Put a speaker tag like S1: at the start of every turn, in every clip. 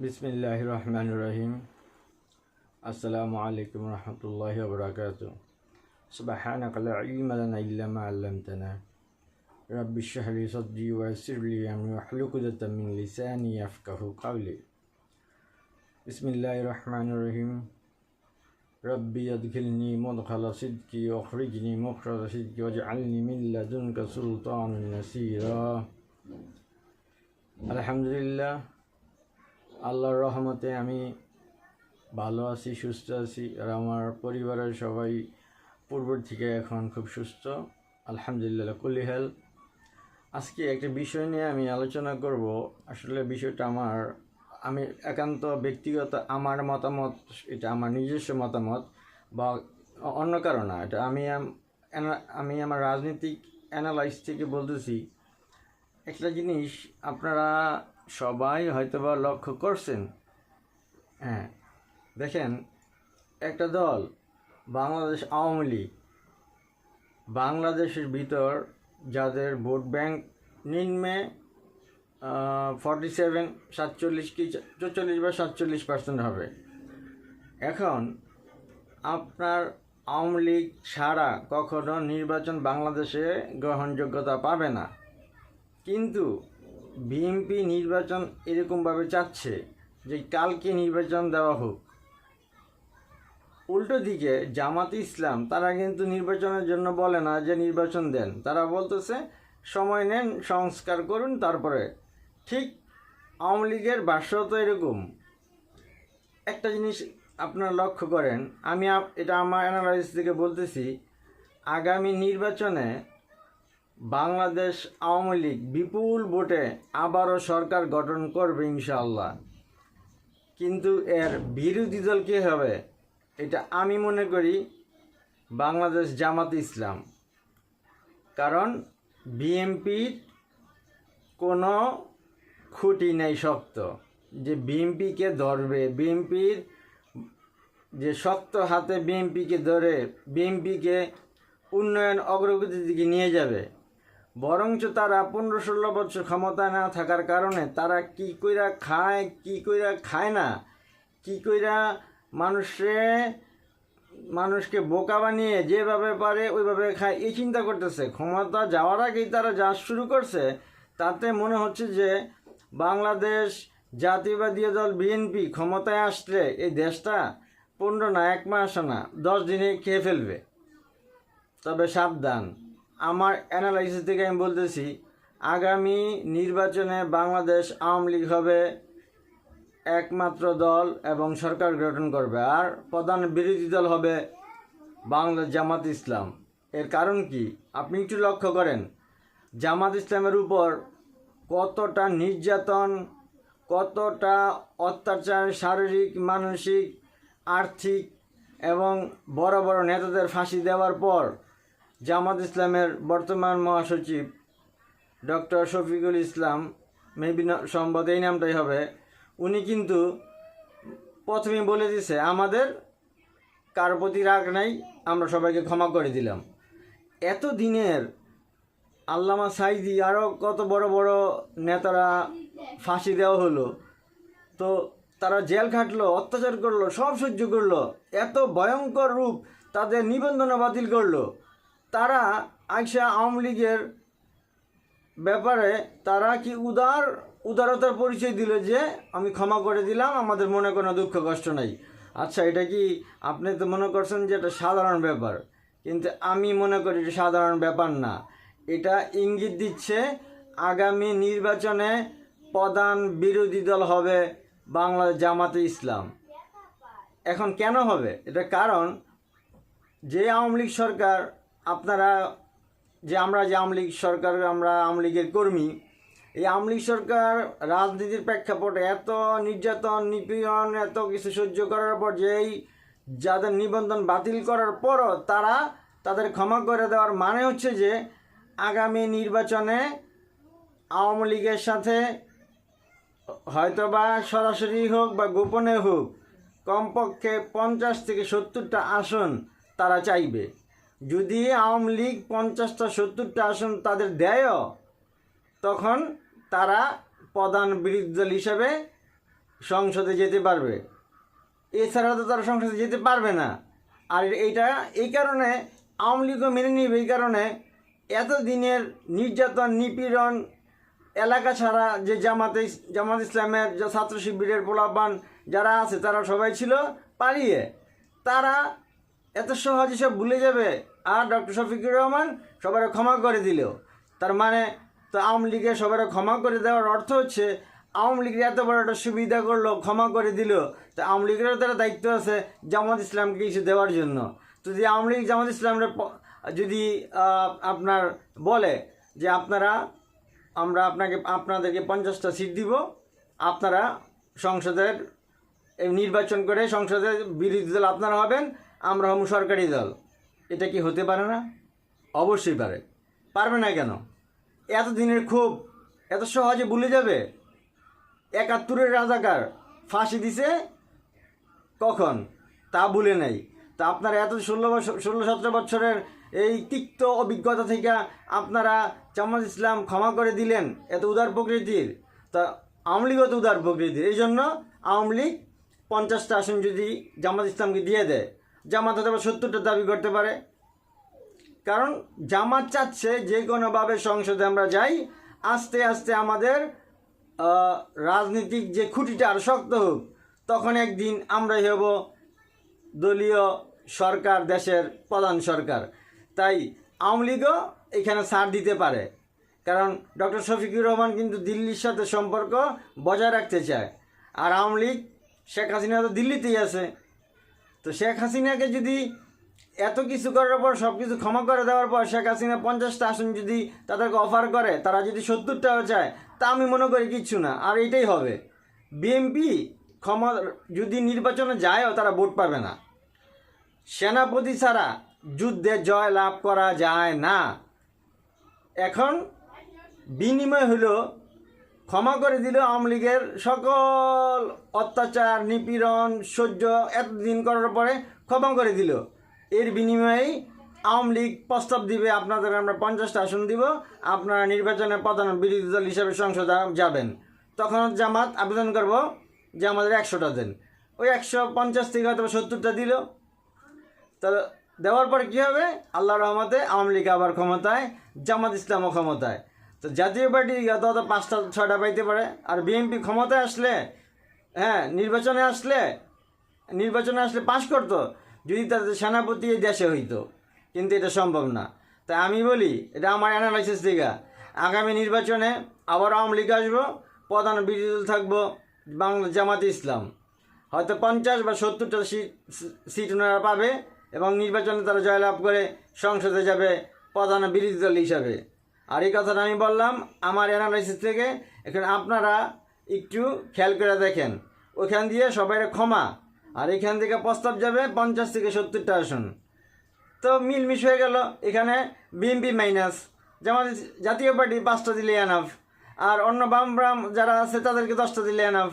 S1: বিসমিল্লাহ রহমান রহিম আসসালামু আলাইকুম রহমতুল্লাহ বরকাত سبحانك لا علم لنا إلا ما علمتنا رب اشرح لي صدري ويسر لي أمري واحلل عقدة من لساني يفقه قولي بسم الله الرحمن الرحيم ربي أدخلني مدخل صدقي واخرجني مخرج صدقي واجعلني من لدنك سلطانا نصيرا الحمد لله আল্লাহর রহমতে আমি ভালো আছি, সুস্থ আছি আর আমার পরিবারের সবাই পূর্বর থেকে এখন খুব সুস্থ। আলহামদুলিল্লাহ কুলিহাল আজকে একটা বিষয় নিয়ে আমি আলোচনা করব। আসলে বিষয়টা আমার, আমি একান্ত ব্যক্তিগত আমার মতামত, এটা আমার নিজস্ব মতামত বা অন্য কারও না। এটা আমি আমি আমার রাজনৈতিক অ্যানালাইস থেকে বলতেছি একটা জিনিস আপনারা সবাই হয়তোবা লক্ষ্য করছেন। হ্যাঁ দেখেন, একটা দল, বাংলাদেশ আওয়ামী লীগ, বাংলাদেশের ভিতর যাদের ভোট ব্যাংক নিম্নে ফর্টি সেভেন সাতচল্লিশ কি চল্লিশ বা সাতচল্লিশ পার্সেন্ট হবে। এখন আপনার আওয়ামী লীগ ছাড়া কখনো নির্বাচন বাংলাদেশে গ্রহণযোগ্যতা পাবে না। কিন্তু বিএনপি নির্বাচন এরকমভাবে চাচ্ছে যে কালকে নির্বাচন দেওয়া হোক। উল্টো দিকে জামাত ইসলাম তারা কিন্তু নির্বাচনের জন্য বলে না যে নির্বাচন দেন। তারা বলতেছে, সময় নেন, সংস্কার করুন, তারপরে। ঠিক আওয়ামী লীগের ভাষ্য তো এরকম। একটা জিনিস আপনারা লক্ষ্য করেন, আমি এটা আমার অ্যানালাইস থেকে বলতেছি, আগামী নির্বাচনে বাংলাদেশ আওয়ামী লীগ বিপুল ভোটে আবারও সরকার গঠন করবে ইনশাআল্লাহ। কিন্তু এর বিরোধী দল কী হবে, এটা আমি মনে করি বাংলাদেশ জামাত ইসলাম। কারণ বিএমপির কোনো খুঁটি নেই শক্ত। যে বিএমপিকে ধরবে বিএমপির যে শক্ত হাতে বিএমপিকে ধরে বিএমপিকে উন্নয়ন অগ্রগতির দিকে নিয়ে যাবে বরঞ্চ তারা পনেরো ষোলো বছর ক্ষমতা না থাকার কারণে তারা কি কইরা খায়, কি কইরা খায় না, কি কইরা মানুষে, মানুষকে বোকা বানিয়ে যেভাবে পারে ওইভাবে খায়, এই চিন্তা করতেছে। ক্ষমতা যাওয়ার আগেই তারা যা শুরু করছে, তাতে মনে হচ্ছে যে বাংলাদেশ জাতীয়বাদী দল বিএনপি ক্ষমতায় আসলে এই দেশটা পনেরো না, এক মাস না, দশ দিনে খেয়ে ফেলবে। তবে সাবধান। আমার অ্যানালাইসিস থেকে আমি বলতেছি, আগামী নির্বাচনে বাংলাদেশ আওয়ামী লীগ হবে একমাত্র দল এবং সরকার গঠন করবে। আর প্রধান বিরোধী দল হবে বাংলা জামাত ইসলাম। এর কারণ কি? আপনি একটু লক্ষ্য করেন, জামাত ইসলামের উপর কতটা নির্যাতন, কতটা অত্যাচার, শারীরিক, মানসিক, আর্থিক এবং বড় বড় নেতাদের ফাঁসি দেওয়ার পর জামাত ইসলামের বর্তমান মহাসচিব ডক্টর শফিকুল ইসলাম, মেবি সম্ভবত এই নামটাই হবে, উনি কিন্তু প্রথমে বলে দিছে, আমাদের কার প্রতি রাগ নাই, আমরা সবাইকে ক্ষমা করে দিলাম। এত দিনের আল্লামা সাইদি আরও কত বড় বড় নেতারা ফাঁসি দেওয়া হলো, তো তারা জেল খাটলো, অত্যাচার করল, সব সহ্য করল, এত ভয়ঙ্কর রূপ তাদের নিবন্ধনা বাতিল করল। তারা আইসা আওয়ামী লীগের ব্যাপারে তারা কি উদার, উদারতার পরিচয় দিল যে আমি ক্ষমা করে দিলাম, আমাদের মনে কোনো দুঃখ, কষ্ট নাই। আচ্ছা এটা কি আপনি তো মনে করছেন যে এটা সাধারণ ব্যাপার? কিন্তু আমি মনে করি এটা সাধারণ ব্যাপার না। এটা ইঙ্গিত দিচ্ছে আগামী নির্বাচনে প্রধান বিরোধী দল হবে বাংলাদেশ জামাতে ইসলাম। এখন কেন হবে? এটা কারণ যে আওয়ামী লীগ সরকার আপনারা যে আমরা যে আওয়ামী লীগ সরকার, আমরা আওয়ামী লীগের কর্মী, এই আওয়ামী লীগ সরকার রাজনীতির প্রেক্ষাপটে এত নির্যাতন, নিপীড়ন, এত কিছু সহ্য করার পর যেই যাদের নিবন্ধন বাতিল করার পরও তারা তাদের ক্ষমা করে দেওয়ার মানে হচ্ছে যে আগামী নির্বাচনে আওয়ামী লীগের সাথে হয়তো বা সরাসরি হোক বা গোপনে হোক, কমপক্ষে পঞ্চাশ থেকে সত্তরটা আসন তারা চাইবে। যদি আওয়ামী লীগ পঞ্চাশটা, সত্তরটা আসন তাদের দেয়ও, তখন তারা প্রধান বিরোধী দল হিসাবে সংসদে যেতে পারবে। এছাড়া তো তারা সংসদে যেতে পারবে না। আর এইটা এই কারণে আওয়ামী লীগও মেনে নিবে, এই কারণে এতদিনের নির্যাতন, নিপীড়ন, এলাকা ছাড়া যে জামাতে, জামাত ইসলামের যে ছাত্র শিবিরের পোলাপান যারা আছে, তারা সবাই ছিল পালিয়ে। তারা এত সহজে সব ভুলে যাবে। আর ডক্টর শফিকুর রহমান সবার ক্ষমা করে দিল। তার মানে তো আওয়ামী লীগের সবার ক্ষমা করে দেওয়ার অর্থ হচ্ছে আওয়ামী লীগের এত বড় একটা সুবিধা করল, ক্ষমা করে দিল। তো আওয়ামী লীগেরও তারা দায়িত্ব আছে জামাত ইসলামকে কিছু দেওয়ার জন্য। তো যদি আওয়ামী লীগ জামাত ইসলামের যদি আপনার বলে যে আপনারা, আমরা আপনাকে, আপনাদেরকে পঞ্চাশটা সিট দিব, আপনারা সংসদের নির্বাচন করে সংসদের বিরোধী দল আপনারা হবেন, আমরা হব সরকারি দল। এটা কি হতে পারে না? অবশ্যই পারে। পারবে না কেন? এত দিনের ক্ষোভ এত সহজে ভুলে যাবে? একাত্তরের রাজাকার ফাঁসি দিছে? কখন? তা ভুলে নাই। তা আপনারা এত ষোলো বছর ষোলো সতেরো বছরের এই তিক্ত অভিজ্ঞতা থেকে আপনারা জামাত ইসলাম ক্ষমা করে দিলেন এত উদার প্রকৃতির। তা আওয়ামী লীগও তো উদার প্রকৃতির। এই জন্য আওয়ামী লীগ পঞ্চাশটা আসন যদি জামাত ইসলামকে দিয়ে দেয় জামাত হয়তো সত্তরটা দাবি করতে পারে। কারণ জামাত চাচ্ছে যে কোনোভাবে সংসদে আমরা যাই, আস্তে আস্তে আমাদের রাজনীতিক যে খুঁটিটা আরও শক্ত হোক, তখন একদিন আমরাই হব দলীয় সরকার, দেশের প্রধান সরকার। তাই আওয়ামী লীগও এখানে ছাড় দিতে পারে। কারণ ডক্টর শফিকুর রহমান কিন্তু দিল্লির সাথে সম্পর্ক বজায় রাখতে চায়। আর আওয়ামী লীগ শেখ হাসিনা তো দিল্লিতেই আছে। তো শেখ হাসিনাকে যদি এত কিছু করার পর সব কিছু ক্ষমা করে দেওয়ার পর শেখ হাসিনা পঞ্চাশটা আসন যদি তাদেরকে অফার করে, তারা যদি সত্তরটাও চায়, তা আমি মনে করি কিচ্ছু না। আর এটাই হবে। বিএনপি ক্ষমা, যদি নির্বাচনে যায়ও, তারা ভোট পাবে না। সেনাপতি ছাড়া যুদ্ধে জয় লাভ করা যায় না। এখন বিনিময় হলো ক্ষমা করে দিল আওয়ামী লীগের সকল অত্যাচার, নিপীড়ন, সহ্য এতদিন করার পরে ক্ষমা করে দিল। এর বিনিময়েই আওয়ামী লীগ প্রস্তাব দিবে, আপনাদের আমরা পঞ্চাশটা আসন দিব, আপনারা নির্বাচনে প্রধান বিরোধী দল হিসাবে সংসদে যাবেন। তখন জামাত আবেদন করব যে আমাদের একশোটা দেন। ওই একশো পঞ্চাশ থেকে হয়তো সত্তরটা দিল। তাহলে দেওয়ার পর কী হবে? আল্লাহ রহমতে আওয়ামী লীগ আবার ক্ষমতায়, জামাত ইসলামও ক্ষমতায়। তো জাতীয় পার্টি হয়তো পাঁচটা, ছয়টা পাইতে পারে। আর বিএনপি ক্ষমতায় আসলে হ্যাঁ নির্বাচনে আসলে নির্বাচনে আসলে পাশ করতো, যদি তাদের সেনাপতি এই দেশে হইতো। কিন্তু এটা সম্ভব না। তাই আমি বলি, এটা আমার অ্যানালাইসিস থেকে আগামী নির্বাচনে আবার আওয়ামী লীগ আসব, প্রধান বিরোধী দল থাকব, বাংলা জামাত ইসলাম। হয়তো পঞ্চাশ বা সত্তরটা সিট সিট ওনারা পাবে এবং নির্বাচনে তারা জয়লাভ করে সংসদে যাবে প্রধান বিরোধী দল হিসাবে। আর এই কথাটা আমি বললাম আমার অ্যানালাইসিস থেকে, এখন আপনারা একটু খেয়াল করে দেখেন। ওখান দিয়ে সবাই ক্ষমা, আর এখান থেকে প্রস্তাব যাবে পঞ্চাশ থেকে সত্তরটা আসন। তো মিলমিশ হয়ে গেল, এখানে বিএনপি মাইনাস যেমন জাতীয় পার্টি পাঁচটা দিলে এনাফ আর অন্য বাম বাম যারা আছে তাদেরকে দশটা দিলে এনাফ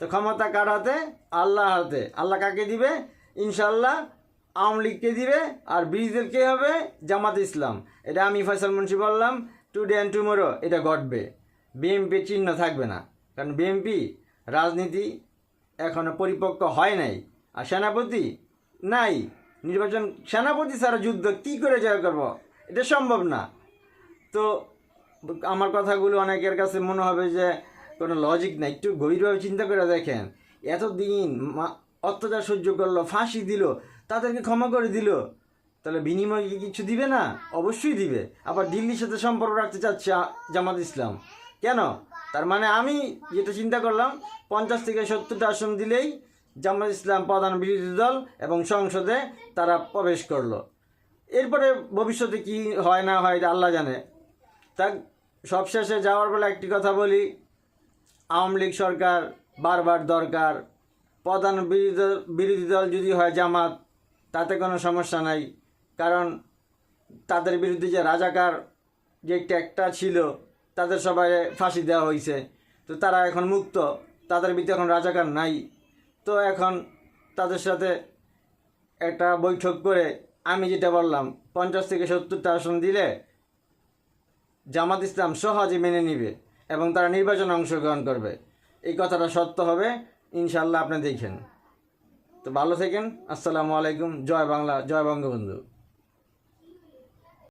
S1: তো ক্ষমতা কার হাতে? আল্লাহ হাতে। আল্লাহ কাকে দিবে? ইনশাল্লাহ আওয়ামী লীগকে দিবে আর বিরোধীদের কে হবে? জামাত ইসলাম। এটা আমি ফয়সাল মুন্সি বললাম টুডে অ্যান্ড টুমোরো এটা ঘটবে। বিএনপির চিহ্ন থাকবে না। কারণ বিএনপি রাজনীতি এখনও পরিপক্ক হয় নাই। আর সেনাপতি? নাই। নির্বাচন, সেনাপতি ছাড়া যুদ্ধ কী করে জয় করব? এটা সম্ভব না। তো আমার কথাগুলো অনেকের কাছে মনে হবে যে কোনো লজিক নাই। একটু গভীরভাবে চিন্তা করে দেখেন। এতদিন অত্যাচার সহ্য করল, ফাঁসি দিল তাদেরকে ক্ষমা করে দিল। তাহলে বিনিময়ে কি কিছু দিবে না? অবশ্যই দিবে। আবার দিল্লির সাথে সম্পর্ক রাখতে চাচ্ছে জামাত ইসলাম। কেন? তার মানে আমি যেটা চিন্তা করলাম, পঞ্চাশ থেকে সত্তরটা আসন দিলেই জামাত ইসলাম প্রধান বিরোধী দল এবং সংসদে তারা প্রবেশ করল। এরপরে ভবিষ্যতে কি হয় না হয় এটা আল্লাহ জানে। তা সবশেষে যাওয়ার বেলা একটি কথা বলি। আওয়ামী লীগ সরকার বারবার দরকার। প্রধান বিরোধী বিরোধী দল যদি হয় জামাত তাতে কোনো সমস্যা নাই। কারণ তাদের বিরুদ্ধে যে রাজাকার যে ট্যাগটা ছিল, তাদের সবাই ফাঁসি দেওয়া হয়েছে। তো তারা এখন মুক্ত, তাদের বিরুদ্ধে এখন রাজাকার নাই। তো এখন তাদের সাথে একটা বৈঠক করে আমি যেটা বললাম, পঞ্চাশ থেকে সত্তরটা আসন দিলে জামাত ইসলাম সহজে মেনে নিবে এবং তারা নির্বাচনে অংশগ্রহণ করবে। এই কথাটা সত্য হবে। ইনশাল্লাহ আপনি দেখেন। তো ভালো থাকেন। আসসালামু আলাইকুম। জয় বাংলা জয় বঙ্গবন্ধু।